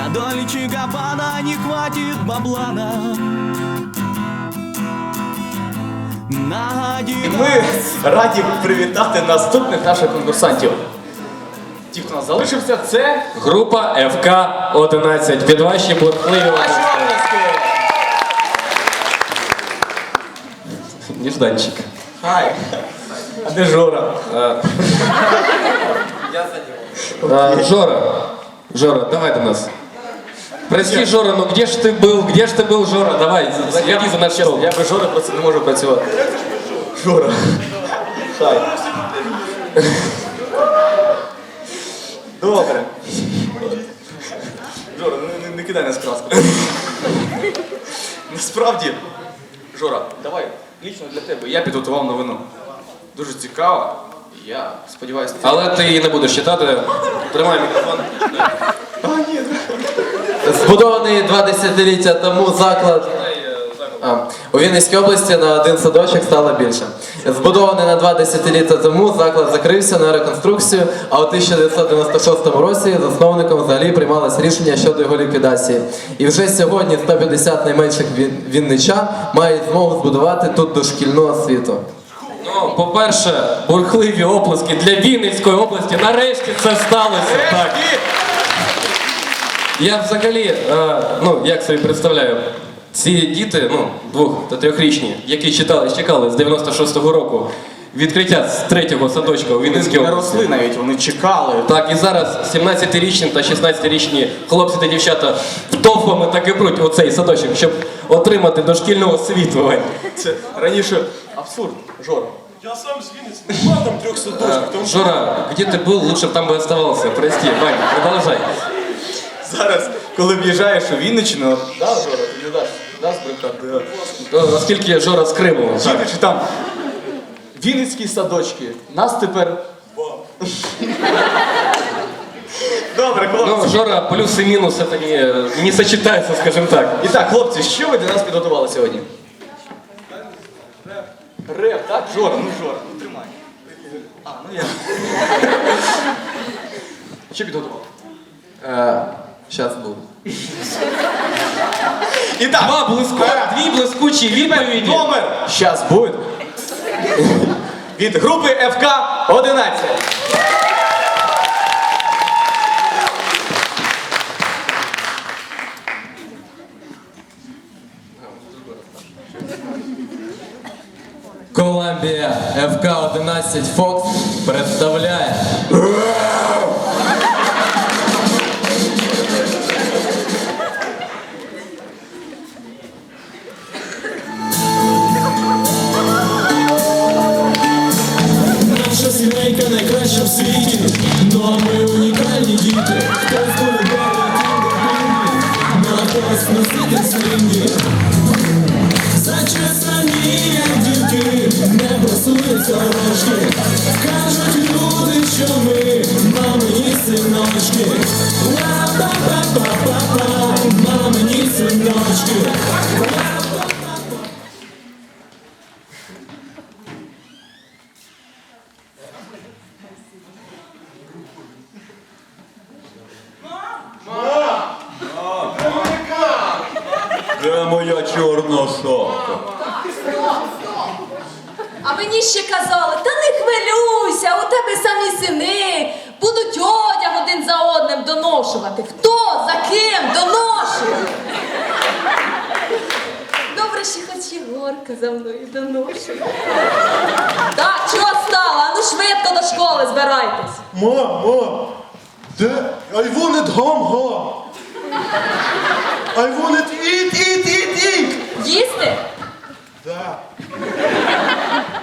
За Дольче Габбана не хватит бабла нам І ми раді привітати наступних наших конкурсантів. Ті, хто нас залишився, це Група ФК 11 під ваші обласки. Нежданчик. Хай. А де Жора? А, Жора, Жора, давай до нас. Прости, Жора, ну где ж ты был? Где ж ты был, Жора? Давай, заходи за наш стол. Я без Жори просто не можу працювати. Жора. Хай. Добре. Жора, не, не, не кидай нас краску. Насправді, Жора, давай, лічно для тебе. Я підготував новину. Дуже цікаво. Я сподіваюся, ти. Але ти її не будеш читати. Тримай мікрофон. Збудований два десятиліття тому заклад. А, у Вінницькій області на один садочок стало більше. Збудований на два десятиліття тому заклад закрився на реконструкцію, а у 1996 році засновником взагалі приймалось рішення щодо його ліквідації. І вже сьогодні 150 найменших він- вінничан мають змогу збудувати тут дошкільну освіту. Ну, по-перше, бурхливі оплески для Вінницької області. Нарешті це сталося. Так. Я взагалі, е, ну як собі представляю, ці діти, ну, двох та трьохрічні, які читали, чекали з 96-го року відкриття з третього садочка у Вінницькій не області. росли навіть, вони чекали. Так, і зараз 17-річні та 16-річні хлопці та дівчата втовпами так і пруть у цей садочок, щоб отримати дошкільну освіту. Вань. Це раніше абсурд, Жора. Я сам з Вінниці, нема там трьох садочків, там Жора, где ты был, лучше б там бы оставался. Прости, Вань, продолжай. Зараз, коли в'їжджаєш у Вінниччину, да, Жора, ти не даш, даш брехати. Ну, Наскільки Жора з Криму. Так. Їдеш і там Вінницькі садочки. Нас тепер. Добре, хлопці. Ну, Жора, плюс и минус это не, не сочетается, скажем так. І так, хлопці, що ви для нас підготували сьогодні? Реп, так? Жора, ну Жора, ну тримай. А, ну я. Що підготували? Е, Щас буду. І так, Два блиску... Дві блискучі відповіді. номер щас буде. Від групи ФК 11. Колумбія ФК 11 Фокс представляє. Найкраща в світі, ну а ми унікальні діти. Хтось полюбляє кіндербінги, на хтось носити слинги. Зачесані, як дівки, не бросуються рожки. Кажуть люди, що ми мамині синочки. Ла-па-па-па-па-па, мамині синочки. Моя чорна шапка? А мені ще казали, та не хвилюйся, у тебе самі сини будуть одяг один за одним доношувати. Хто за ким доношує? Добре, що хоч Єгорка за мною доношує. Так, чого стало? А ну швидко до школи збирайтесь. Ма, ма, де? I want it home, home. I want it eat, eat, eat, eat. Їсти? Да.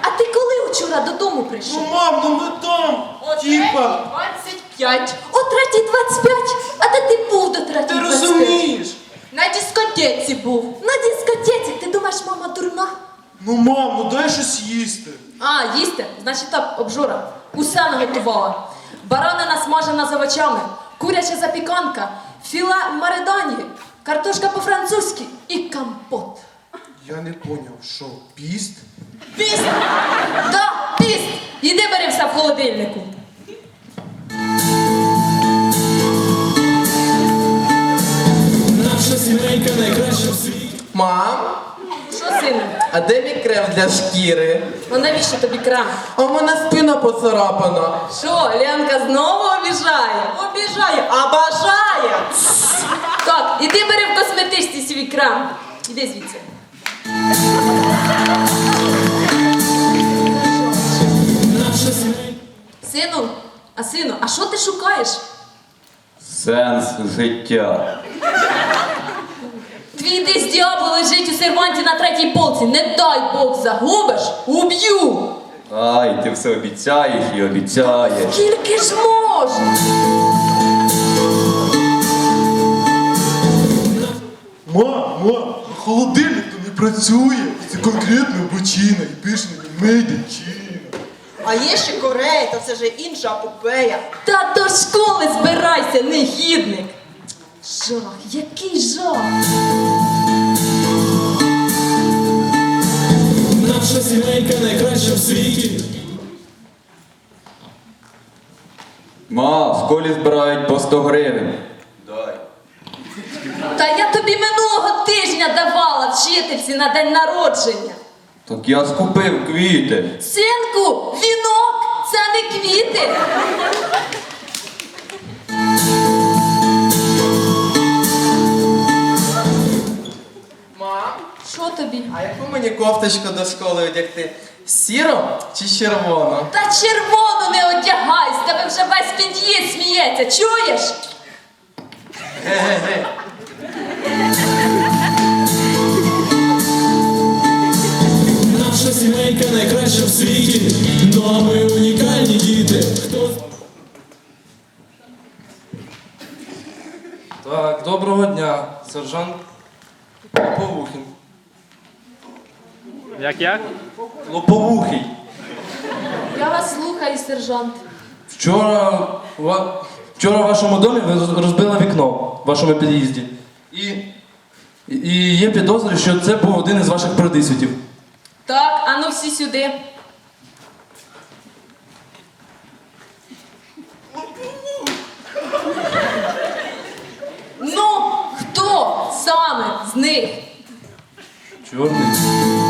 А ти коли вчора додому прийшов? Ну, мам, ну ми там. О Типа. 25. О 3.25. А де ти був до 3.25? Ти розумієш? На дискотеці був. На дискотеці. Ти думаєш, мама дурна? Ну, мам, ну дай щось їсти. А, їсти? Значить так, обжора. Усе наготувала. Баранина смажена з овочами, куряча запіканка, філа в маридані, картошка по-французьки і компот. Я не поняв, що піст? Піст! Да, піст! Іди бери все в холодильнику. А де мій крем для шкіри? Ну навіщо тобі крем? А в мене спина поцарапана. Що, Ленка знову обіжає? Обіжає, а бажає. Так, іди бери в косметичці свій крем. Іди звідси. Сину, а сину, а що ти шукаєш? Сенс життя. Твій десь дьявол лежить у серванті на третій полці. Не дай Бог загубиш, уб'ю! Ай, ти все обіцяєш і обіцяєш. Скільки ж можна? Ма, ма, холодильник то не працює. Це конкретно бочина і пишне медичина. А є ще Корея, та це вже інша попея. Та до школи збирайся, негідник! Жах, який жах! Наша сімейка найкраща в світі. Ма, в школі збирають по 100 гривень. Дай. Та я тобі минулого тижня давала вчительці на день народження. Так я скупив квіти. Синку, вінок це не квіти. Що тобі? а яку мені кофточку до школи одягти? Сіро чи червоно? Та червону не одягай, з тебе вже весь під'їзд сміється, чуєш? Ге-ге-ге. Наша сімейка найкраща в світі. Ну а ми унікальні діти. Хто Так, доброго дня, сержант Лоповухін. Як як? Лоповухий. Я вас слухаю, сержант. Вчора, ва- вчора в вашому домі ви роз- розбили вікно в вашому під'їзді. І, і є підозри, що це був один із ваших придисвітів. Так, а ну всі сюди. Ну, хто саме з них? Чорний.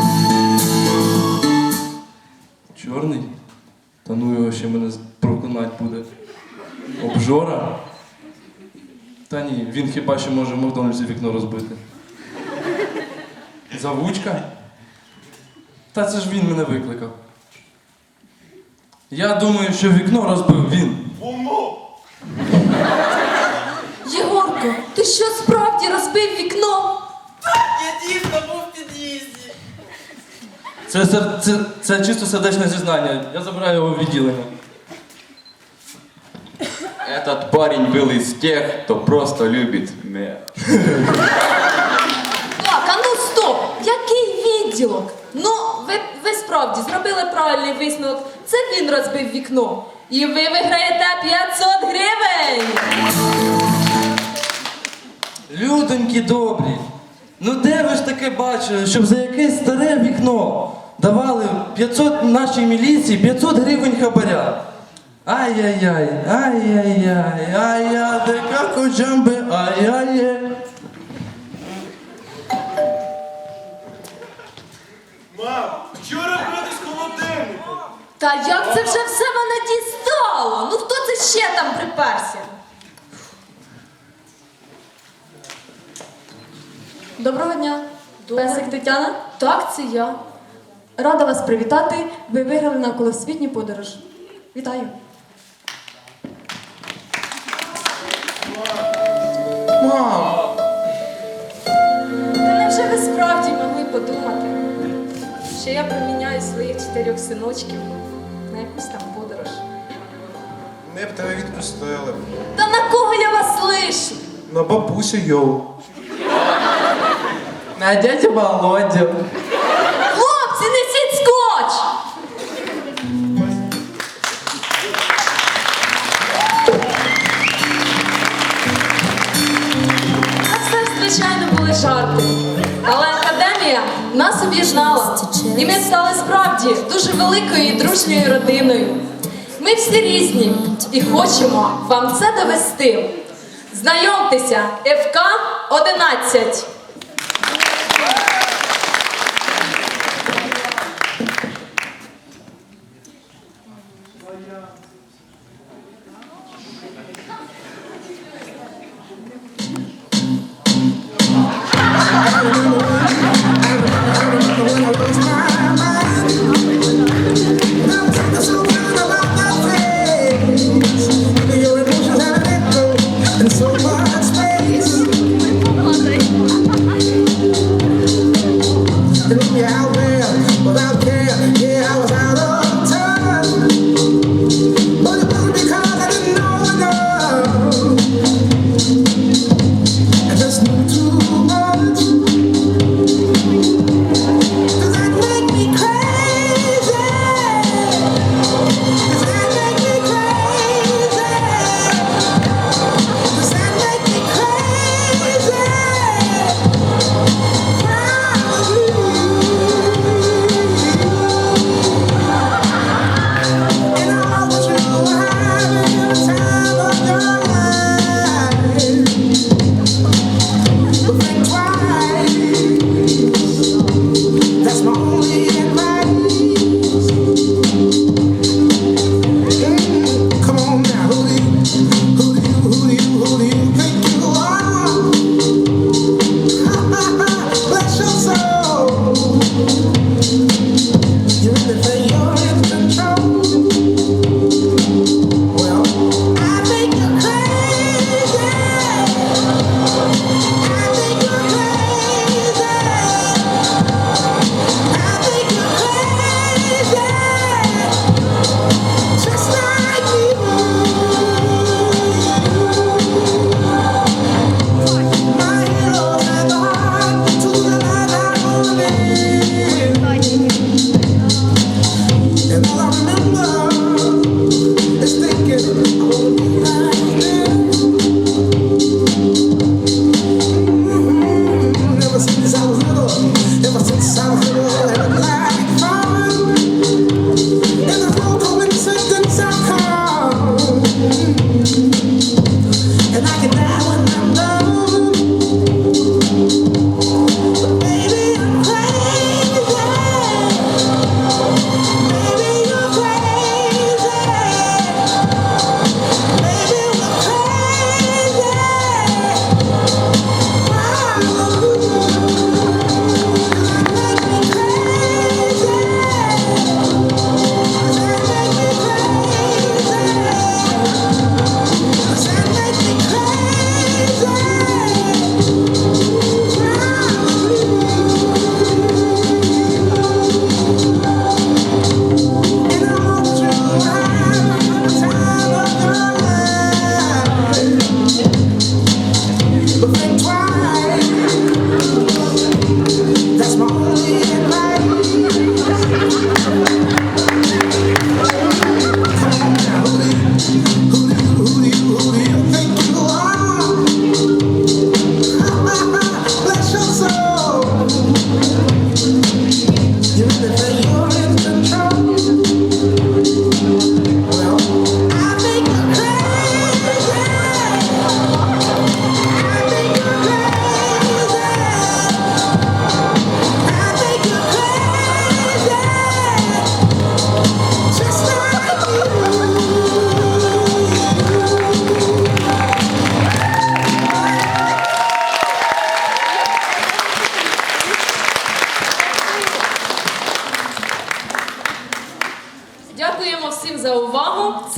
Чорний? Та ну його ще мене проклинать буде. Обжора? Та ні, він хіба що може в Макдональдсі вікно розбити. Завучка? Та це ж він мене викликав. Я думаю, що вікно розбив він. Воно! Єгорко, ти що справді розбив вікно? Я дійсно був в під'їзді. Це, сер- це, це чисто сердечне зізнання. Я забираю його в відділення. Этот парень был из тех, кто просто любит мэр. Так, а ну стоп! Який відділок? Ну, ви, ви справді зробили правильний висновок. Це він розбив вікно. І ви виграєте 500 гривень! Людоньки добрі, Ну де ви ж таке бачили, щоб за якесь старе вікно давали 500 нашій міліції 500 гривень хабаря? Ай-яй-яй, ай-яй-яй, ай-я, де како джамби, ай-яй. Мам, вчора брати з холодильника. Та як це вже все мене дістало? Ну хто це ще там приперся? Доброго дня. Песик Тетяна. Так, це я. Рада вас привітати. Ви виграли на колосвітню подорож. Вітаю. Мам, Та невже ви справді могли подумати, що я проміняю своїх чотирьох синочків на якусь там подорож? Ми б тебе відпустили. Та на кого я вас лишу? На бабусю йоу. На дядю Володю. Хлопці, несіть скотч! А це, звичайно, були жарти. Але академія нас об'єднала. І ми стали справді дуже великою і дружньою родиною. Ми всі різні і хочемо вам це довести. Знайомтеся, ФК 11. Thank you.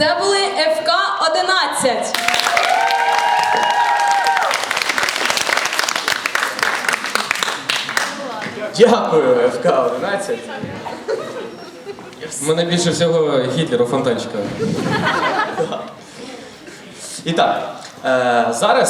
Це були ФК 11. Дякую, ФК 11. Мене більше всього Гітлер у фонтанчика. І так, е, зараз